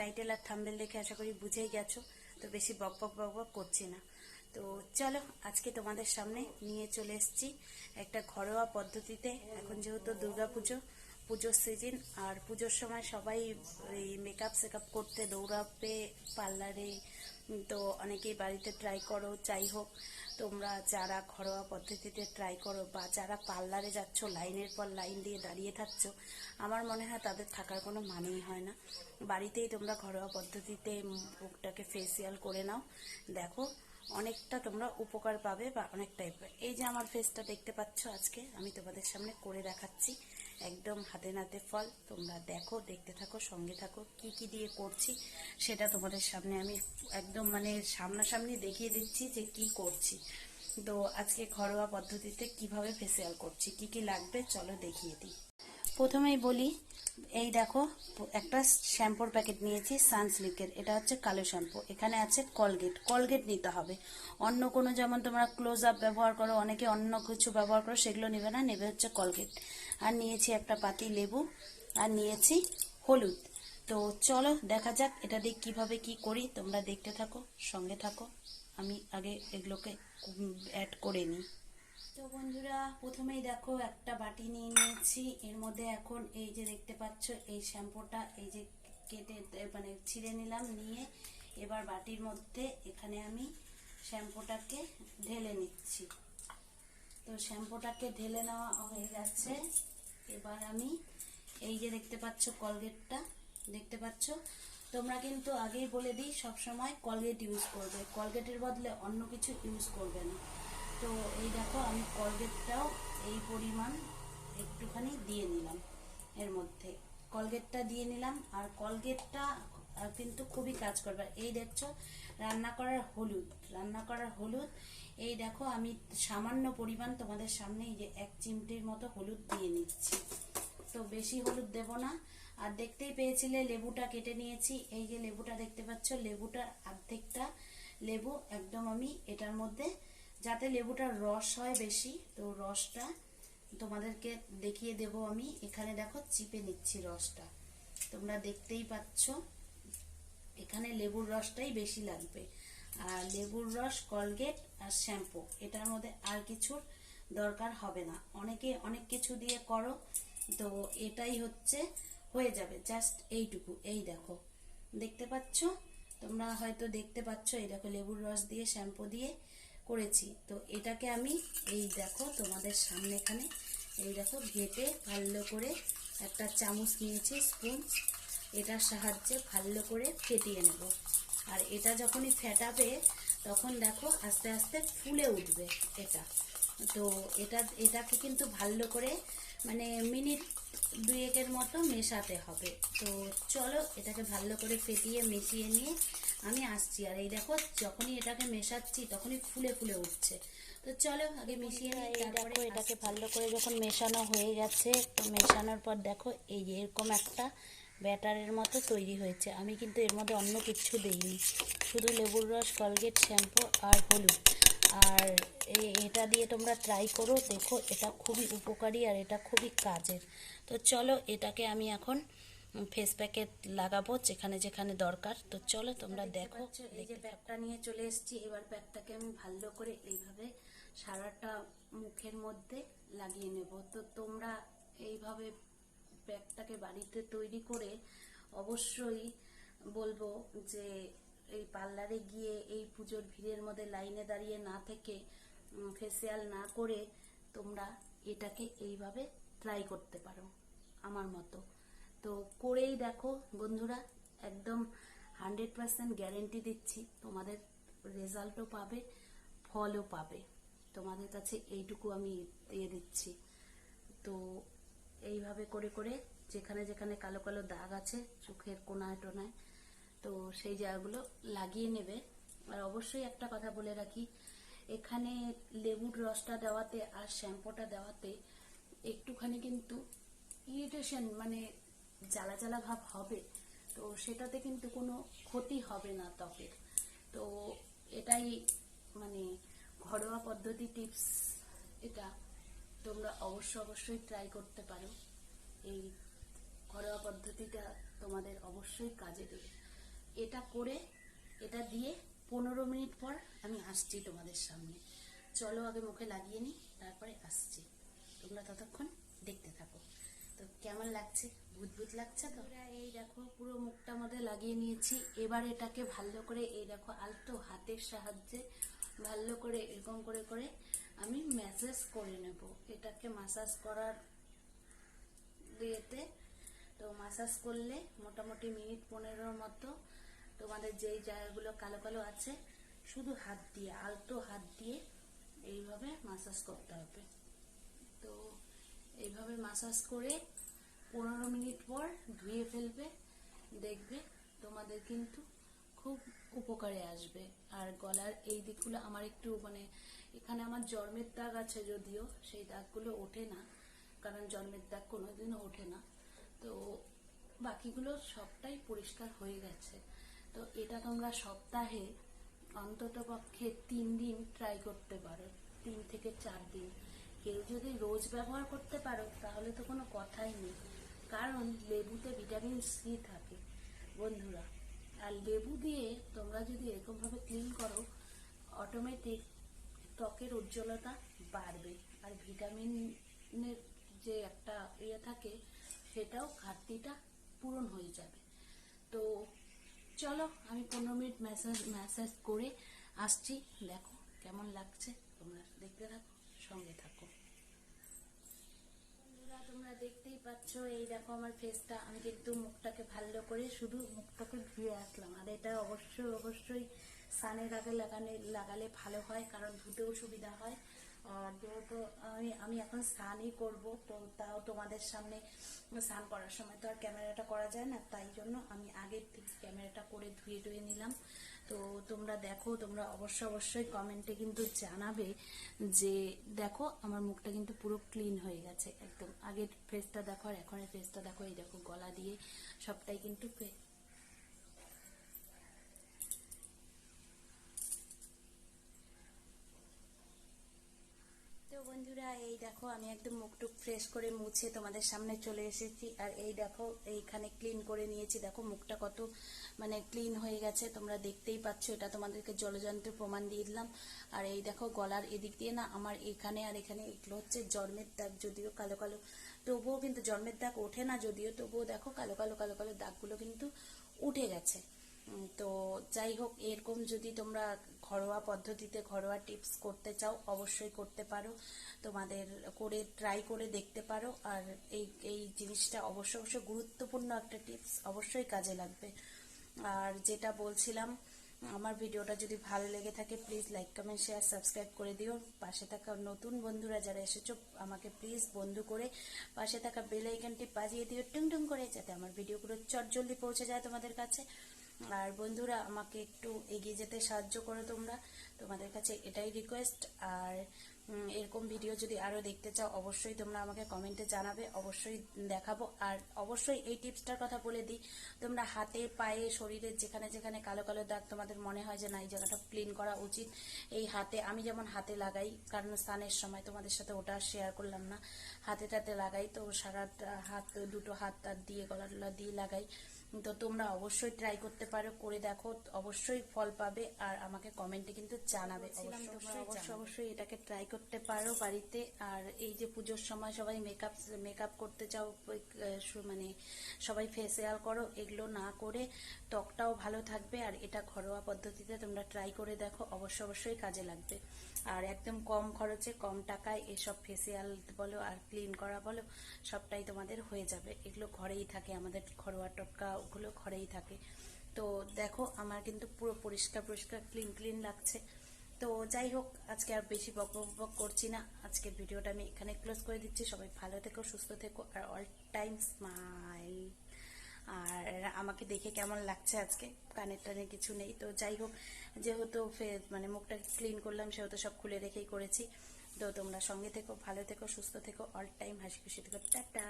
Title আর thumbnail দেখে আশা করি বুঝেই গেছো, তো বেশি বক বক বক বক করছি না। তো চলো, আজকে তোমাদের সামনে নিয়ে চলে এসেছি একটা ঘরোয়া পদ্ধতিতে। এখন যেহেতু দুর্গা পুজো পুজোর সিজন আর পুজোর সময় সবাই এই মেকআপ সেকআপ করতে দৌড়াবে পার্লারে তো অনেকেই বাড়িতে ট্রাই করো, যাই হোক, তোমরা যারা ঘরোয়া পদ্ধতিতে ট্রাই করো বা যারা পার্লারে যাচ্ছ, লাইনের পর লাইন দিয়ে দাঁড়িয়ে থাকছো, আমার মনে হয় তাদের থাকার কোনো মানেই হয় না। বাড়িতেই তোমরা ঘরোয়া পদ্ধতিতে মুখটাকে ফেসিয়াল করে নাও। দেখো, অনেকটা তোমরা উপকার পাবে বা অনেকটাই পাবে। এই যে আমার ফেসটা দেখতে পাচ্ছ আজকে, আমি তোমাদের সামনে করে দেখাচ্ছি। একদম হাতে নাতে ফল। তোমরা দেখো, দেখতে থাকো, সঙ্গে থাকো, কি কি দিয়ে করছি সেটা তোমাদের সামনে আমি একদম মানে সামনাসামনি দেখিয়ে দিচ্ছি যে কি করছি। তো আজকে ঘরোয়া পদ্ধতিতে কীভাবে ফেসিয়াল করছি, কি কি লাগবে চলো দেখিয়ে দিই। প্রথমেই বলি, এই দেখো, একটা শ্যাম্পুর প্যাকেট নিয়েছি, সানসিল্কের। এটা হচ্ছে কালো শ্যাম্পু। এখানে আছে কলগেট। কলগেট নিতে হবে। অন্য কোনো যেমন তোমরা ক্লোজ আপ ব্যবহার করো, অনেকে অন্য কিছু ব্যবহার করো, সেগুলো নেবে না, নেবে হচ্ছে কলগেট। আর নিয়েছি একটা পাতি লেবু আর নিয়েছি হলুদ। তো চলো দেখা যাক এটা দিয়ে কীভাবে কি করি। তোমরা দেখতে থাকো, সঙ্গে থাকো। আমি আগে এগুলোকে অ্যাড করে নিই। তো বন্ধুরা, প্রথমেই দেখো একটা বাটি নিয়ে নিয়েছি। এর মধ্যে এখন এই যে দেখতে পাচ্ছ, এই শ্যাম্পুটা এই যে কেটে মানে ছিঁড়ে নিলাম, নিয়ে এবার বাটির মধ্যে এখানে আমি শ্যাম্পুটাকে ঢেলে নিচ্ছি। তো শ্যাম্পুটাকে ঢেলে নেওয়া হয়ে যাচ্ছে এবার আমি এই যে দেখতে পাচ্ছ কলগেটটা, দেখতে পাচ্ছ? তোমরা কিন্তু আগেই বলে দিই, সবসময় কলগেট ইউজ করবে। কলগেটের বদলে অন্য কিছু ইউজ করবে না। তো এই দেখো, আমি কলগেটটাও এই পরিমাণ একটুখানি দিয়ে নিলাম এর মধ্যে। কলগেটটা দিয়ে নিলাম, আর কলগেটটা কিন্তু খুবই কাজ করবে। এই দেখছ, রান্না করার হলুদ, রান্না করার হলুদ। এই দেখো, আমি সামান্য পরিমাণ তোমাদের সামনে এই যে এক চিমটির মতো হলুদ দিয়ে নিচ্ছি। তো বেশি হলুদ দেব না। আর দেখতেই পেয়েছিলে, লেবুটা কেটে নিয়েছি। এই যে লেবুটা দেখতে পাচ্ছ, লেবুটার অর্ধেকটা লেবু একদম আমি এটার মধ্যে, যাতে লেবুটার রস হয় বেশি, তো রসটা তোমাদেরকে দেখিয়ে দেব আমি। এখানে দেখো, চিপে নিচ্ছি রসটা। তোমরা দেখতেই পাচ্ছ। এখানে লেবুর রসটাই বেশি লাগবে। আর লেবুর রস, কলগেট আর শ্যাম্পু, এটার মধ্যে আর কিছুর দরকার হবে না। অনেকে অনেক কিছু দিয়ে করো, তো এটাই হচ্ছে, হয়ে যাবে। জাস্ট এইটুকু, এই দেখো। দেখতে পাচ্ছ? তোমরা হয়তো দেখতে পাচ্ছ, এই দেখো লেবুর রস দিয়ে, শ্যাম্পু দিয়ে করেছি। তো এটাকে আমি, এই দেখো তোমাদের সামনে এখানে, এই দেখো ঘেটে ভালো করে একটা চামচ নিয়েছি স্পুন এটার সাহায্যে ভালো করে ফেটিয়ে নেব। আর এটা যখনই ফেটাবে তখন দেখো আস্তে আস্তে ফুলে উঠবে এটা। তো এটা এটাকে কিন্তু ভালো করে মানে মিনিট দুয়েকের মতো মেশাতে হবে। তো চলো এটাকে ভালো করে ফেটিয়ে মিশিয়ে নিয়ে আমি আসছি। আর এই দেখো যখনই এটাকে মেশাচ্ছি তখনই ফুলে ফুলে উঠছে। তো চলো আগে মিশিয়ে নিই তারপরে এটাকে ভালো করে যখন মেশানো হয়ে গেছে তো মেশানোর পর দেখো এই এরকম একটা ব্যাটারের মতো তৈরি হয়েছে। আমি কিন্তু এর মধ্যে অন্য কিছু দিইনি। শুধু লেবুর রস কলগেট শ্যাম্পু আর হলুদ। আর এটা দিয়ে তোমরা ট্রাই করো দেখো এটা খুবই উপকারী আর এটা খুবই কাজের। তো চলো এটাকে আমি এখন ফেস প্যাকেট লাগাবো যেখানে যেখানে দরকার। তো চলো তোমরা দেখো। এই যে প্যাকটা নিয়ে চলে এসেছি। এবার প্যাকটাকে আমি ভালো করে এইভাবে সারাটা মুখের মধ্যে লাগিয়ে নেব। তো তোমরা এইভাবে প্যাকটাকে বাড়িতে তৈরি করে অবশ্যই বলব যে এই পার্লারে গিয়ে এই পুজোর ভিড়ের মধ্যে লাইনে দাঁড়িয়ে না থেকে ফেসিয়াল না করে তোমরা এটাকে এইভাবে ট্রাই করতে পারো, আমার মতো। তো করেই দেখো বন্ধুরা, একদম হান্ড্রেড পার্সেন্ট গ্যারেন্টি দিচ্ছি, তোমাদের রেজাল্টও পাবে, ফলও পাবে। তোমাদের কাছে এইটুকু আমি দিয়ে দিচ্ছি। তো এইভাবে করে করে যেখানে যেখানে কালো কালো দাগ আছে চোখের কোনায় টোনায়, তো সেই জায়গাগুলো লাগিয়ে নেবে। আর অবশ্যই একটা কথা বলে রাখি, এখানে লেবুর রসটা দেওয়াতে আর শ্যাম্পুটা দেওয়াতে একটুখানি কিন্তু ইরিটেশন মানে জ্বালা জ্বালা ভাব হবে, তো সেটাতে কিন্তু কোনো ক্ষতি হবে না ত্বকের। তো এটাই মানে ঘরোয়া পদ্ধতি টিপস এটা। তোমরা অবশ্য অবশ্যই ট্রাই করতে পারো। এই ঘরোয়া পদ্ধতিটা তোমাদের অবশ্যই কাজে দেবে। এটা করে, এটা দিয়ে পনেরো মিনিট পর আমি আসছি তোমাদের সামনে। চলো আগে মুখে লাগিয়ে নিই, তারপরে আসছি। তোমরা ততক্ষণ দেখতে থাকো। তো কেমন লাগছে? ভূত ভূত লাগছে তো? এই দেখো, পুরো মুখটা আমাদের লাগিয়ে নিয়েছি। এবার এটাকে ভালো করে, এই দেখো, আলতো হাতের সাহায্যে ভালো করে, এরকম করে করে আমি ম্যাসেজ করে নেব। এটাকে মাসাজ করার ইয়েতে তো মাসাজ করলে মোটামুটি মিনিট পনেরোর মতো তোমাদের যেই জায়গাগুলো কালো কালো আছে, শুধু হাত দিয়ে, আলতো হাত দিয়ে এইভাবে মাসাজ করতে হবে। তো এইভাবে মাসাজ করে পনেরো মিনিট পর ধুয়ে ফেলবে, দেখবে তোমাদের কিন্তু খুব উপকারে আসবে। আর গলার এই দিকগুলো আমার একটু মানে এখানে আমার জন্মের দাগ আছে যদিও, সেই দাগগুলো ওঠে না। কারণ জন্মের দাগ কোনোদিনও ওঠে না। তো বাকিগুলো সবটাই পরিষ্কার হয়ে গেছে। তো এটা তোমরা সপ্তাহে অন্তত পক্ষে তিন দিন ট্রাই করতে পারো। তিন থেকে চার দিন। কেউ যদি রোজ ব্যবহার করতে পারো, তাহলে তো কোনো কথাই নেই। কারণ লেবুতে ভিটামিন সি থাকে। বন্ধুরা আর লেবু দিয়ে তোমরা যদি এরকমভাবে ক্লিন করো অটোমেটিক ত্বকের উজ্জ্বলতা বাড়বে। আর ভিটামিনের যে একটা ইয়ে থাকে, সেটাও ঘাটতিটা পূরণ হয়ে যাবে। তো চলো, আমি পনেরো মিনিট ম্যাসেজ ম্যাসেজ করে আসছি। দেখো কেমন লাগছে, তোমরা দেখতে থাকো, সঙ্গে থাকো। দেখতেই পাচ্ছ, এই দেখো আমার ফেসটা আমি কিন্তু মুখটাকে ভালো করে শুধু মুখটাকে ধুয়ে আসলাম। আর এটা অবশ্যই অবশ্যই সানের আগে লাগালে লাগালে ভালো হয়, কারণ ধুতেও সুবিধা হয়। আর যেহেতু আমি আমি এখন স্নানই করব, তো তাও তোমাদের সামনে স্নান করার সময় তো আর ক্যামেরাটা করা যায় না, তাই জন্য আমি আগের থেকে ক্যামেরাটা করে ধুয়ে ধুয়ে নিলাম। তো তোমরা দেখো, তোমরা অবশ্যই অবশ্যই কমেন্টে কিন্তু জানাবে যে, দেখো আমার মুখটা কিন্তু পুরো ক্লিন হয়ে গেছে একদম। আগের ফেসটা দেখো আর এখনের ফেসটা দেখো, এই দেখো গলা দিয়ে সবটাই কিন্তু ফে- তো বন্ধুরা এই দেখো, আমি একদম মুখটুক ফ্রেশ করে মুছে তোমাদের সামনে চলে এসেছি। আর এই দেখো, এইখানে ক্লিন করে নিয়েছি। দেখো, মুখটা কত মানে ক্লিন হয়ে গেছে। তোমরা দেখতেই পাচ্ছ, এটা তোমাদেরকে জলযন্ত্রের প্রমাণ দিয়ে দিলাম। আর এই দেখো, গলার এদিক দিয়ে না আমার এখানে আর এখানে এগুলো হচ্ছে জন্মের দাগ, যদিও কালো কালো। তবুও কিন্তু জন্মের দাগ ওঠে না, যদিও তবুও দেখো, কালো কালো কালো কালো দাগগুলো কিন্তু উঠে গেছে। তো যাই হোক, এরকম যদি তোমরা ঘরোয়া পদ্ধতিতে ঘরোয়া টিপস করতে চাও, অবশ্যই করতে পারো। তোমাদের করে ট্রাই করে দেখতে পারো। আর এই এই জিনিসটা অবশ্য অবশ্যই গুরুত্বপূর্ণ একটা টিপস অবশ্যই কাজে লাগবে। আর যেটা বলছিলাম, আমার ভিডিওটা যদি ভালো লেগে থাকে please like comment share subscribe করে দিও। পাশে থাকা নতুন বন্ধুরা যারা এসেছ, আমাকে প্লিজ বন্ধু করে পাশে থাকা বেল আইকনটি বাজিয়ে দিও, টুং টুং করে, যাতে আমার ভিডিওগুলো চট জলদি পৌঁছে যায় তোমাদের কাছে। আর বন্ধুরা, আমাকে একটু এগিয়ে যেতে সাহায্য করো তোমরা। তোমাদের কাছে এটাই রিকোয়েস্ট আর এরকম ভিডিও যদি আরও দেখতে চাও, অবশ্যই তোমরা আমাকে কমেন্টে জানাবে। অবশ্যই দেখাবো। আর অবশ্যই এই টিপসটার কথা বলে দিই। তোমরা হাতে, পায়ে শরীরের যেখানে যেখানে কালো কালো দাগ তোমাদের মনে হয় যে, না, এই জায়গাটা ক্লিন করা উচিত। এই হাতে, আমি যেমন হাতে লাগাই, কারণ স্নানের সময় তোমাদের সাথে ওটা শেয়ার করলাম না। হাতে টাতে লাগাই, তো সারাটা হাত, দুটো হাত দিয়ে গলা দিয়ে লাগাই। তো তোমরা অবশ্যই ট্রাই করতে পারো করে দেখো অবশ্যই ফল পাবে আর আমাকে কমেন্টে কিন্তু জানাবে। অবশ্যই অবশ্যই অবশ্যই এটাকে ট্রাই করতে পারো বাড়িতে। আর এই যে পুজোর সময় সবাই মেকআপ মেকআপ করতে চাও মানে সবাই ফেসিয়াল করো এগুলো না করে ত্বকটাও ভালো থাকবে আর এটা ঘরোয়া পদ্ধতিতে তোমরা ট্রাই করে দেখো অবশ্যই অবশ্যই কাজে লাগবে। আর একদম কম খরচে কম টাকায় এসব ফেসিয়াল বলো আর ক্লিন করা বলো সবটাই তোমাদের হয়ে যাবে। এগুলো ঘরেই থাকে আমাদের ঘরোয়া টটকা ওগুলো ঘরেই থাকে। তো দেখো, আমার কিন্তু পুরো পরিষ্কার পরিষ্কার ক্লিন ক্লিন লাগছে। তো যাই হোক, আজকে আর বেশি বক বক করছি না। আজকের ভিডিওটা আমি এখানে ক্লোজ করে দিচ্ছি। সবাই ভালো থেকো, সুস্থ থেকো, আর অল টাইম স্মাইল আর আমাকে দেখে কেমন লাগছে আজকে? কানের টানে কিছু নেই। তো যাই হোক, যেহেতু মানে মুখটা ক্লিন করলাম, সেহেতু সব খুলে রেখেই করেছি। তো তোমরা সঙ্গে থেকো, ভালো থেকো, সুস্থ থেকো অল টাইম হাসি খুশি থেকো। টাটা!